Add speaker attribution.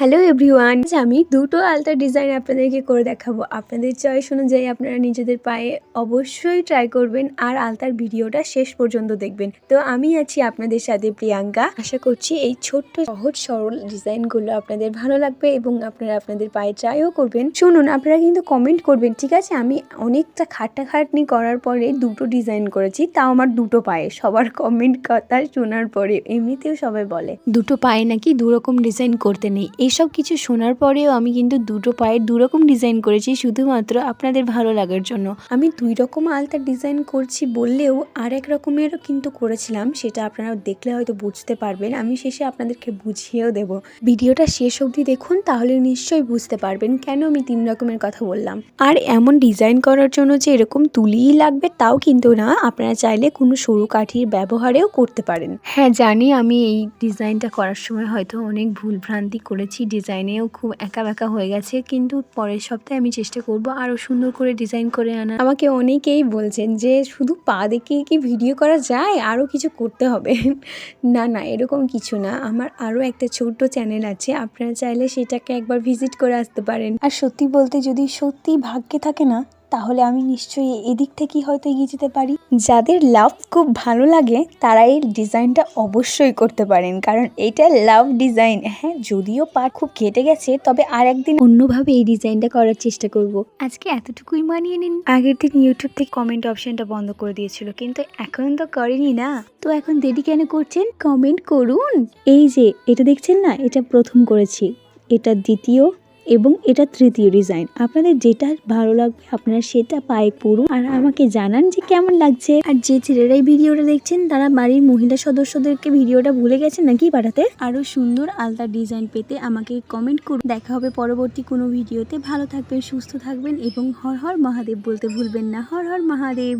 Speaker 1: Hello everyone আমি দুটো আলতা ডিজাইন আপনাদেরকে করে দেখাবো। আপনাদের চয়েস অনুযায়ী আপনারা নিজেদের পায়ে অবশ্যই ট্রাই করবেন আর আলতার ভিডিওটা শেষ পর্যন্ত দেখবেন। তো আমি আছি আপনাদের সাথে প্রিয়াঙ্কা। আশা করছি এই ছোট্ট, সহজ, সরল ডিজাইনগুলো আপনাদের ভালো লাগবে এবং আপনারা আপনাদের পায়ে ট্রাইও করবেন। শুনুন, আপনারা কিন্তু কমেন্ট করবেন, ঠিক আছে, আমি অনেকটা খাটাখাটনি করার পরে দুটো ডিজাইন করেছি, তাও আমার দুটো পায়ে। সবার কমেন্ট কথা শোনার পরে এমনিতেও সবাই বলে, দুটো পায়ে নাকি দুরকম ডিজাইন করতে নেই। এসব কিছু শোনার পরেও আমি কিন্তু দুটো পায়ে দুরকম ডিজাইন করেছি শুধুমাত্র আপনাদের ভালো লাগার জন্য। আমি দুই রকম আলতার ডিজাইন করছি বললেও আর এক রকমেরও কিন্তু করেছিলাম, সেটা আপনারা দেখলে হয়তো বুঝতে পারবেন। আমি শেষে আপনাদেরকে বুঝিয়েও দেব। ভিডিওটা শেষ অবধি দেখুন, তাহলে নিশ্চয়ই বুঝতে পারবেন কেন আমি তিন রকমের কথা বললাম। আর এমন ডিজাইন করার জন্য যে এরকম তুলিই লাগবে তাও কিন্তু না, আপনারা চাইলে কোনো সরু কাঠির ব্যবহারেও করতে পারেন। হ্যাঁ জানি আমি এই ডিজাইনটা করার সময় হয়তো অনেক ভুলভ্রান্তি করেছি। ডিজাইনেও খুব একা বেঁকা হয়ে গেছে কিন্তু পরের সপ্তাহে আমি চেষ্টা করব আরও সুন্দর করে ডিজাইন করে আনা আমাকে অনেকেই বলছেন যে শুধু পা দেখে কি ভিডিও করা যায় আরও কিছু করতে হবে। না না এরকম কিছু না। আমার আরও একটা ছোট্ট চ্যানেল আছে আপনারা চাইলে সেটাকে একবার ভিজিট করে আসতে পারেন। আর সত্যি বলতে যদি সত্যি ভাগ্যে থাকে না তাহলে আমি নিশ্চয়ই এদিক থেকেই হয়তো এগিয়ে যেতে পারি। যাদের লাভ খুব ভালো লাগে, তারা এই ডিজাইনটা অবশ্যই করতে পারেন। কারণ এটা লাভ ডিজাইন হ্যাঁ যদিও পা খুব কেটে গেছে, তবে আর একদিন অন্যভাবে এই ডিজাইনটা করার চেষ্টা করব। আজকে এতটুকুই মানিয়ে নিন। আগের দিন ইউটিউব থেকে কমেন্ট অপশনটা বন্ধ করে দিয়েছিল, কিন্তু এখন তো করেনি না। তো এখন দেরি কেন করছেন? কমেন্ট করুন। এই যে, এটা দেখছেন না? এটা প্রথম করেছি। এটা দ্বিতীয়। এবং এটা তৃতীয় ডিজাইন আপনাদের যেটা ভালো লাগবে, আপনারা সেটা পায়ে পড়ুন আর আমাকে জানান যে কেমন লাগছে। আর যে ছেলেরাই ভিডিওটা দেখছেন, তারা বাড়ির মহিলা সদস্যদেরকে ভিডিওটা ভুলে গেছেন নাকি পাঠাতে আরও সুন্দর আলতা ডিজাইন পেতে আমাকে কমেন্ট করুন। দেখা হবে পরবর্তী কোনো ভিডিওতে। ভালো থাকবেন, সুস্থ থাকবেন এবং হর হর মহাদেব বলতে ভুলবেন না। হর হর মহাদেব।